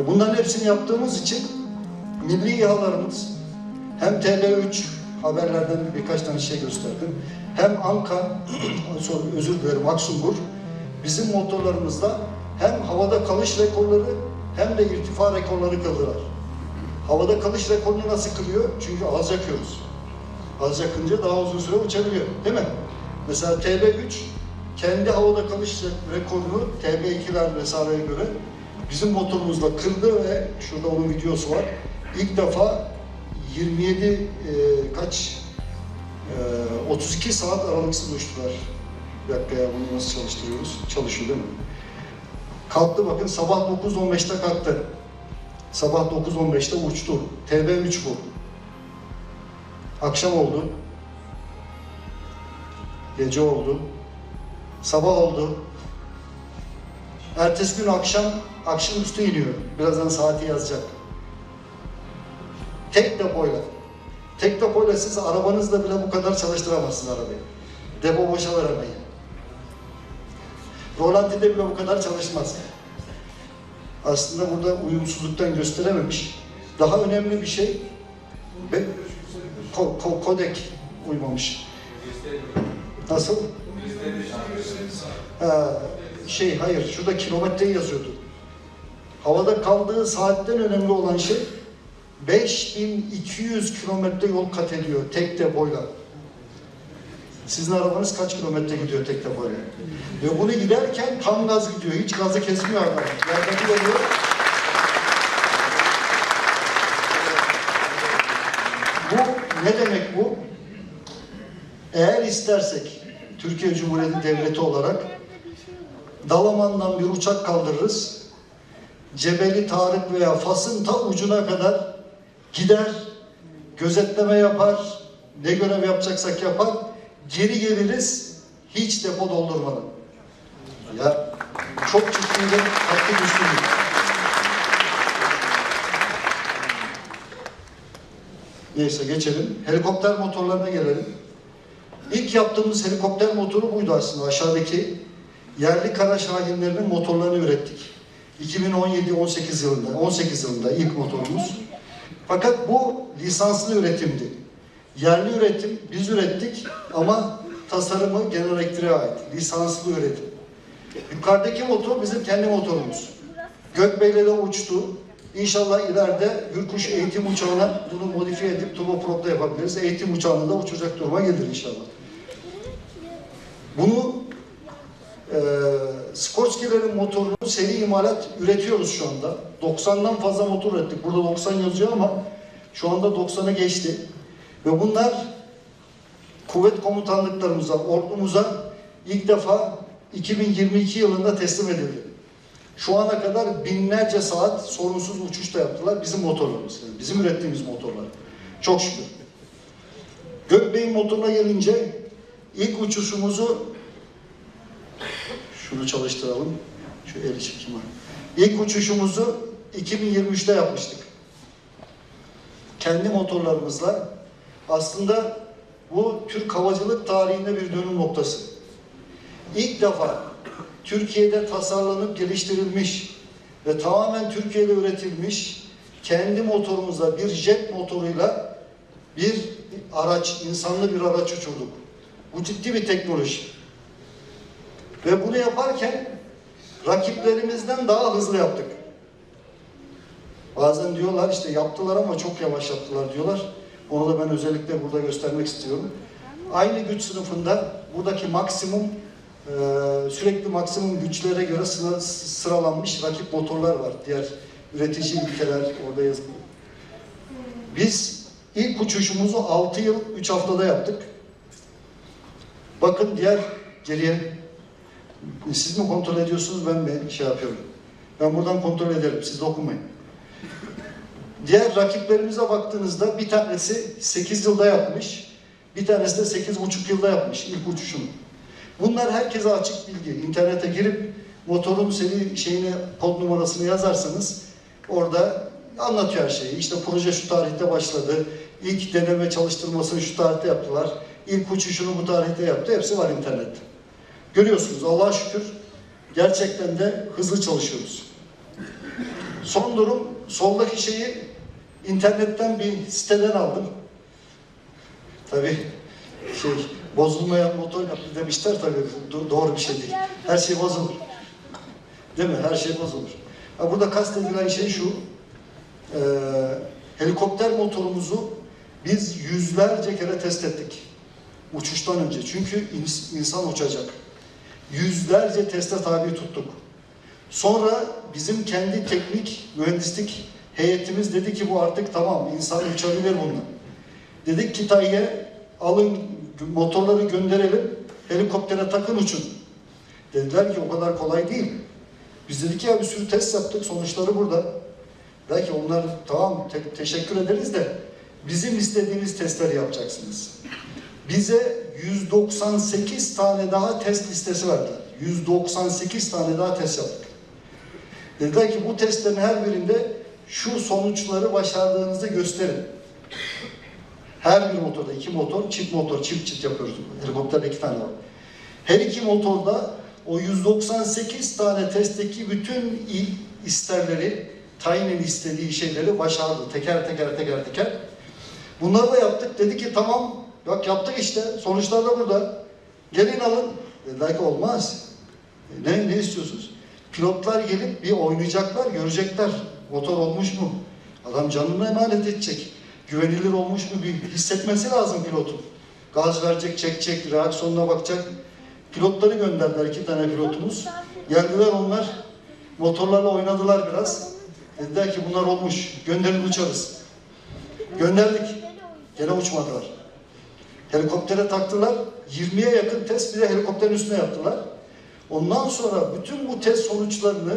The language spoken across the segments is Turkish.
Ve bunların hepsini yaptığımız için milli İHA'larımız hem TL3 haberlerden birkaç tane şey gösterdim. Hem Anka, özür dilerim Aksungur bizim motorlarımızda hem havada kalış rekorları hem de irtifa rekorları kıldılar. Havada kalış rekorunu nasıl kılıyor? Çünkü az yakıyoruz. Az yakınca daha uzun süre uçabiliyor. Değil mi? Mesela TB3 kendi havada kalış rekorunu TB2'ler vesaireye göre bizim motorumuzla kırdı ve şurada onun videosu var. İlk defa 27 e, kaç e, 32 saat aralıksız uçtular. Bir dakika ya bunu nasıl çalıştırıyoruz? Çalışıyor değil mi? Kalktı bakın sabah 9.15'te kalktı. Sabah 9.15'te uçtu. TB3 bu. Akşam oldu. Gece oldu. Sabah oldu. Ertesi gün akşam, akşamüstü iniyor. Birazdan saati yazacak. Tek depoyla. Tek depoyla siz arabanızla bile bu kadar çalıştıramazsınız arabayı. Depo boşalır arabayı. Rolanti'de bile bu kadar çalışmaz. Aslında burada uyumsuzluktan gösterememiş. Daha önemli bir şey, be, ko, ko, kodek uymamış. Nasıl? Ha, şey hayır, şurada kilometreyi yazıyordu. Havada kaldığı saatten önemli olan şey 5200 kilometre yol kat ediyor tek depoyla. Sizin arabanız kaç kilometre gidiyor tek depoyla? Ve bunu giderken tam gaz gidiyor. Hiç gazı kesmiyor adam. Yerdeki geliyor. Bu ne demek bu? Eğer istersek Türkiye Cumhuriyeti Devleti olarak Dalaman'dan bir uçak kaldırırız. Cebeli Tarık veya Fas'ın ta ucuna kadar gider, gözetleme yapar, ne görev yapacaksak yapar, geri geliriz hiç depo doldurmadan. Ya çok bir taktik üstünlük. Neyse geçelim. Helikopter motorlarına gelelim. İlk yaptığımız helikopter motoru buydu aslında. Aşağıdaki yerli kara şahinlerinin motorlarını ürettik. 2017-18 yılında, 18 yılında ilk motorumuz. Fakat bu lisanslı üretimdi. Yerli üretim, biz ürettik ama tasarımı General Electric'e ait. Lisanslı üretim. Yukarıdaki motor bizim kendi motorumuz. Gökbey'le de uçtu. İnşallah ileride Hürkuş eğitim uçağına bunu modifiye edip turbopropla yapabiliriz. Eğitim uçağında da uçacak duruma gelir inşallah. Bunu e, Skorsky'lerin motorunu seri imalat üretiyoruz şu anda. 90'dan fazla motor ürettik. Burada 90 yazıyor ama şu anda 90'ı geçti. Ve bunlar kuvvet komutanlıklarımıza, ordumuza ilk defa 2022 yılında teslim edildi. Şu ana kadar binlerce saat sorunsuz uçuş da yaptılar bizim motorlarımız. Bizim ürettiğimiz motorlar. Çok şükür. Gökbey'in motoruna gelince ilk uçuşumuzu şunu çalıştıralım. Şu eli çekim var. İlk uçuşumuzu 2023'te yapmıştık. Kendi motorlarımızla aslında bu Türk havacılık tarihinde bir dönüm noktası. İlk defa Türkiye'de tasarlanıp geliştirilmiş ve tamamen Türkiye'de üretilmiş kendi motorumuzla bir jet motoruyla bir araç, insanlı bir araç uçurduk. Bu ciddi bir teknoloji. Ve bunu yaparken rakiplerimizden daha hızlı yaptık. Bazen diyorlar işte yaptılar ama çok yavaş yaptılar diyorlar. Onu da ben özellikle burada göstermek istiyorum. Aynı güç sınıfında buradaki maksimum e, sürekli maksimum güçlere göre sıra, sıralanmış rakip motorlar var. Diğer üretici ülkeler orada yazılı. Biz ilk uçuşumuzu 6 yıl 3 haftada yaptık. Bakın diğer geriye siz mi kontrol ediyorsunuz ben mi şey yapıyorum. Ben buradan kontrol ederim. Siz dokunmayın. Diğer rakiplerimize baktığınızda bir tanesi 8 yılda yapmış. Bir tanesi de 8,5 yılda yapmış ilk uçuşunu. Bunlar herkese açık bilgi. İnternete girip motorun seri şeyini, kod numarasını yazarsanız orada anlatıyor her şeyi. İşte proje şu tarihte başladı. İlk deneme çalıştırmasını şu tarihte yaptılar. İlk uçuşunu bu tarihte yaptı. Hepsi var internette. Görüyorsunuz Allah'a şükür gerçekten de hızlı çalışıyoruz. Son durum soldaki şeyi internetten bir siteden aldım. Tabii şey bozulmayan motor yaptı demişler tabii do- doğru bir şey değil. Her şey bozulur. Değil mi? Her şey bozulur. Ha, burada kastedilen şey şu. Ee, helikopter motorumuzu biz yüzlerce kere test ettik. Uçuştan önce. Çünkü ins- insan uçacak. Yüzlerce teste tabi tuttuk. Sonra bizim kendi teknik mühendislik heyetimiz dedi ki bu artık tamam insan uçabilir bununla. Dedik ki TAİ'ye alın motorları gönderelim helikoptere takın uçun. Dediler ki o kadar kolay değil. Biz dedik ya bir sürü test yaptık sonuçları burada. Belki onlar tamam te- teşekkür ederiz de bizim istediğimiz testleri yapacaksınız. Bize 198 tane daha test listesi verdiler. 198 tane daha test yaptık. Dediler ki bu testlerin her birinde şu sonuçları başardığınızı gösterin. Her bir motorda iki motor, çift motor, çift çift yapıyoruz. Helikopterde iki tane var. Her iki motorda o 198 tane testteki bütün isterleri, tayinin istediği şeyleri başardı. Teker teker teker teker. Bunları da yaptık. Dedi ki tamam, bak yaptık işte. Sonuçlar da burada. Gelin alın. Dediler ki olmaz. E, Ne, ne istiyorsunuz? Pilotlar gelip bir oynayacaklar, görecekler. Motor olmuş mu? Adam canını emanet edecek. Güvenilir olmuş mu bir hissetmesi lazım pilotun. Gaz verecek, çekecek, reaksiyonuna bakacak. Pilotları gönderdiler iki tane pilotumuz. Geldiler onlar. Motorlarla oynadılar biraz. Dediler ki bunlar olmuş. Gönderin uçarız. Gönderdik. Gene uçmadılar. Helikoptere taktılar. 20'ye yakın test bir de helikopterin üstüne yaptılar. Ondan sonra bütün bu test sonuçlarını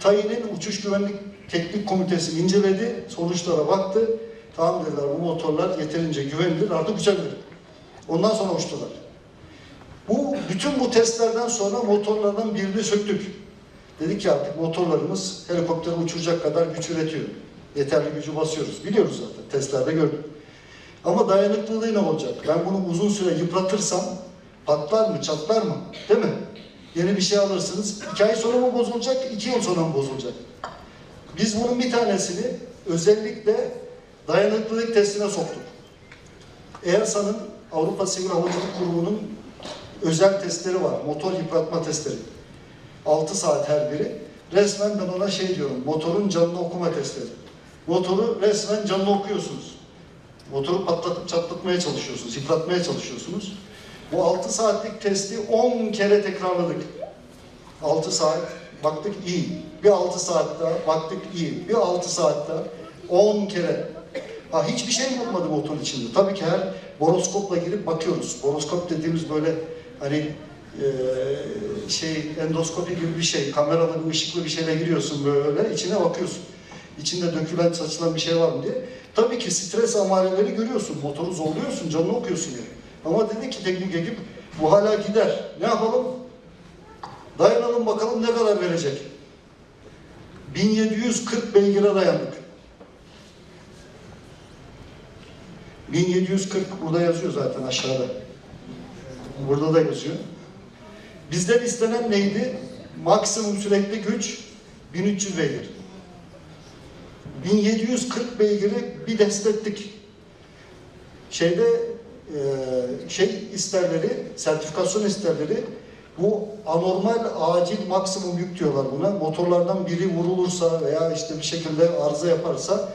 TAİ'nin Uçuş Güvenlik Teknik Komitesi inceledi. Sonuçlara baktı. Tamam dediler bu motorlar yeterince güvenilir artık uçabilir. Ondan sonra uçtular. Bu bütün bu testlerden sonra motorlardan birini söktük. Dedik ki artık motorlarımız helikopteri uçuracak kadar güç üretiyor. Yeterli gücü basıyoruz. Biliyoruz zaten. Testlerde gördük. Ama dayanıklılığı ne olacak? Ben bunu uzun süre yıpratırsam patlar mı, çatlar mı? Değil mi? Yeni bir şey alırsınız. İki ay sonra mı bozulacak, iki yıl sonra mı bozulacak? Biz bunun bir tanesini özellikle dayanıklılık testine soktuk. EASA'nın Avrupa Sivil Havacılık Kurumu'nun özel testleri var. Motor yıpratma testleri. 6 saat her biri. Resmen ben ona şey diyorum, motorun canını okuma testleri. Motoru resmen canını okuyorsunuz. Motoru patlatıp çatlatmaya çalışıyorsunuz, yıpratmaya çalışıyorsunuz. Bu 6 saatlik testi 10 kere tekrarladık. 6 saat baktık iyi. Bir 6 saat daha baktık iyi. Bir 6 saat daha 10 kere. Ha hiçbir şey mi olmadı motorun içinde? Tabii ki her boroskopla girip bakıyoruz. Boroskop dediğimiz böyle hani eee, şey endoskopi gibi bir şey. Kameralı bir ışıklı bir şeyle giriyorsun böyle içine bakıyorsun. İçinde dökülen saçılan bir şey var mı diye. Tabii ki stres amareleri görüyorsun. Motoru zorluyorsun, canını okuyorsun yani. Ama dedi ki teknik ekip bu hala gider. Ne yapalım? Dayanalım bakalım ne kadar verecek. 1740 beygire dayandık. 1740 burada yazıyor zaten aşağıda. Burada da yazıyor. Bizden istenen neydi? Maksimum sürekli güç 1300 beygir. 1740 beygiri bir destektik. Şeyde e, şey isterleri, sertifikasyon isterleri bu anormal acil maksimum yük diyorlar buna. Motorlardan biri vurulursa veya işte bir şekilde arıza yaparsa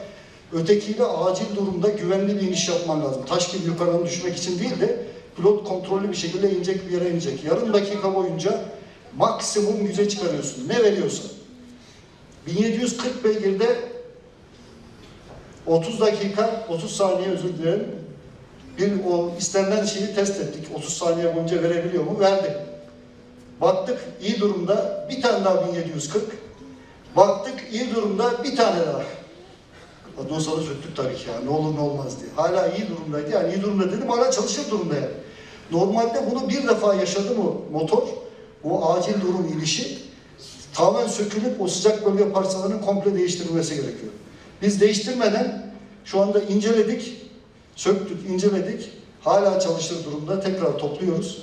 ötekiyle acil durumda güvenli bir iniş yapman lazım. Taş gibi yukarıdan düşmek için değil de pilot kontrollü bir şekilde inecek bir yere inecek. Yarım dakika boyunca maksimum güce çıkarıyorsun. Ne veriyorsa. 1740 beygirde 30 dakika, 30 saniye özür dilerim. Bir o istenilen şeyi test ettik. 30 saniye boyunca verebiliyor mu? Verdi. Baktık iyi durumda bir tane daha 1740. Baktık iyi durumda bir tane daha. Sonra söktük tabii ki ya. Ne olur ne olmaz diye. Hala iyi durumdaydı. Yani iyi durumda dedim hala çalışır durumda yani. Normalde bunu bir defa yaşadı mı motor? Bu acil durum inişi tamamen sökülüp o sıcak bölge parçalarının komple değiştirilmesi gerekiyor. Biz değiştirmeden şu anda inceledik, söktük, inceledik. Hala çalışır durumda tekrar topluyoruz.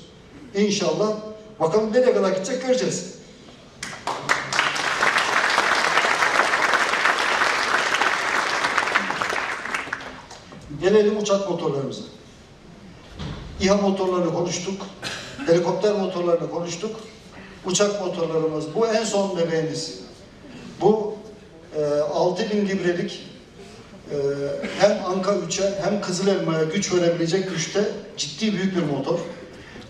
İnşallah bakalım nereye kadar gidecek göreceğiz. Gelelim uçak motorlarımıza. İHA motorlarını konuştuk. Helikopter motorlarını konuştuk. Uçak motorlarımız. Bu en son bebeğimiz. Bu 6000 librelik e, hem Anka 3'e hem Kızılelma'ya güç verebilecek güçte ciddi büyük bir motor.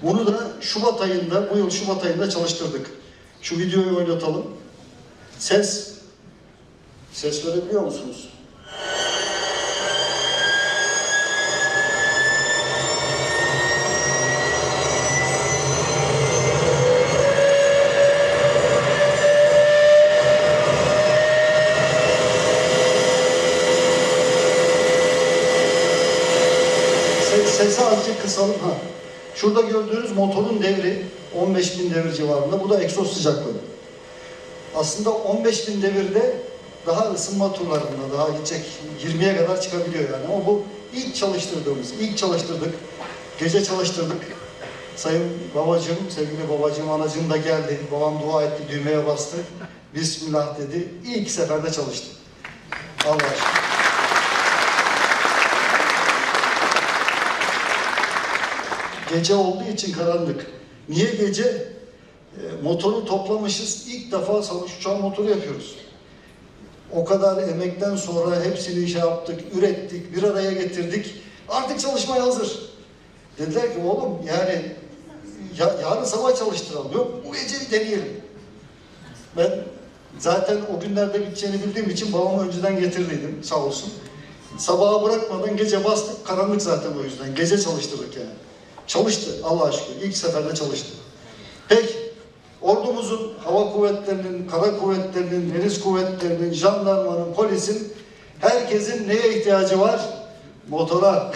Bunu da Şubat ayında, bu yıl Şubat ayında çalıştırdık. Şu videoyu oynatalım. Ses, ses verebiliyor musunuz? Ses, sesi azıcık kısalım. Ha. Şurada gördüğünüz motorun devri 15 bin devir civarında. Bu da egzoz sıcaklığı. Aslında 15 bin devirde daha ısınma turlarında daha gidecek 20'ye kadar çıkabiliyor yani. Ama bu ilk çalıştırdığımız, ilk çalıştırdık. Gece çalıştırdık. Sayın babacığım, sevgili babacığım, anacığım da geldi. Babam dua etti, düğmeye bastı. Bismillah dedi. İlk seferde çalıştı. Allah aşkına. Gece olduğu için karanlık. Niye gece? E, motoru toplamışız. İlk defa savaş uçağı motoru yapıyoruz. O kadar emekten sonra hepsini şey yaptık, ürettik, bir araya getirdik. Artık çalışmaya hazır. Dediler ki oğlum yani ya, yarın sabah çalıştıralım. Yok bu gece deneyelim. Ben zaten o günlerde biteceğini bildiğim için babamı önceden getirdiydim sağ olsun. Sabaha bırakmadan gece bastık. Karanlık zaten o yüzden. Gece çalıştırdık yani. Çalıştı Allah aşkına. İlk seferde çalıştı. Peki ordumuzun, hava kuvvetlerinin, kara kuvvetlerinin, deniz kuvvetlerinin, jandarmanın, polisin herkesin neye ihtiyacı var? Motora.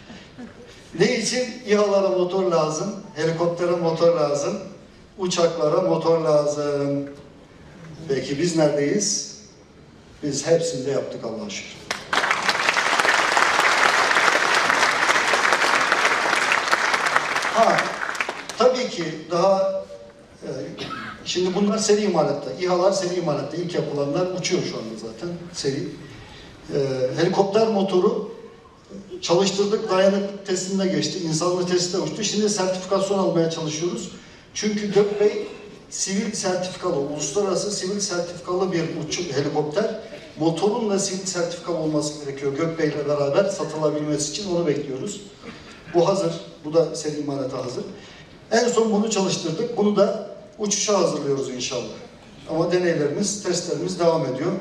ne için? İHA'lara motor lazım, helikoptere motor lazım, uçaklara motor lazım. Peki biz neredeyiz? Biz hepsini de yaptık Allah'a şükür. Ha, tabii ki daha e, şimdi bunlar seri imalatta. İHA'lar seri imalatta. İlk yapılanlar uçuyor şu anda zaten seri. E, helikopter motoru çalıştırdık, dayanıklık testinde geçti, insanlık testinde uçtu. Şimdi sertifikasyon almaya çalışıyoruz. Çünkü Gökbey sivil sertifikalı, uluslararası sivil sertifikalı bir uçu, helikopter. Motorun da sivil sertifikalı olması gerekiyor Gökbey ile beraber satılabilmesi için onu bekliyoruz. Bu hazır. Bu da seri imalata hazır. En son bunu çalıştırdık. Bunu da uçuşa hazırlıyoruz inşallah. Ama deneylerimiz, testlerimiz devam ediyor.